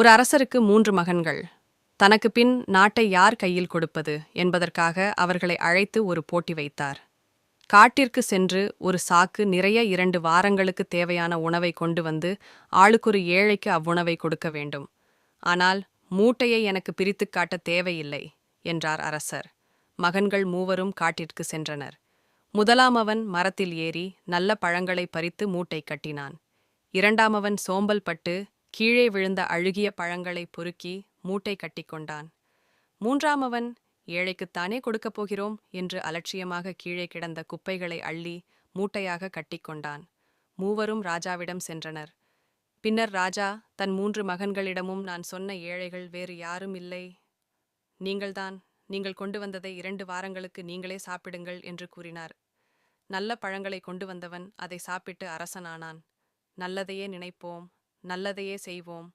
ஒரு அரசருக்கு மூன்று மகன்கள். தனக்கு பின் நாட்டை யார் கையில் கொடுப்பது என்பதற்காக அவர்களை அழைத்து ஒரு போட்டி வைத்தார். காட்டிற்கு சென்று ஒரு சாக்கு நிறைய இரண்டு வாரங்களுக்கு தேவையான உணவை கொண்டு வந்து ஆளுக்கொரு ஏழைக்கு அவ்வுணவை கொடுக்க வேண்டும். ஆனால் மூட்டையை எனக்கு பிரித்துக் காட்ட தேவையில்லை என்றார் அரசர். மகன்கள் மூவரும் காட்டிற்கு சென்றனர். முதலாமவன் மரத்தில் ஏறி நல்ல பழங்களை பறித்து மூட்டை கட்டினான். இரண்டாமவன் சோம்பல் பட்டு கீழே விழுந்த அழுகிய பழங்களை பொறுக்கி மூட்டை கட்டிக்கொண்டான். மூன்றாமவன் ஏழைக்குத்தானே கொடுக்கப் போகிறோம்? என்று அலட்சியமாக கீழே கிடந்த குப்பைகளை அள்ளி மூட்டையாக கட்டிக்கொண்டான். மூவரும் ராஜாவிடம் சென்றனர். பின்னர் ராஜா தன் மூன்று மகன்களிடமும் நான் சொன்ன ஏழைகள் வேறு யாரும் இல்லை. நீங்கள்தான் நீங்கள் கொண்டு வந்ததை இரண்டு வாரங்களுக்கு நீங்களே சாப்பிடுங்கள் என்று கூறினார். நல்ல பழங்களை கொண்டு வந்தவன் அதை சாப்பிட்டு அரசனானான். நல்லதையே நினைப்போம். நல்லதையே செய்வோம்.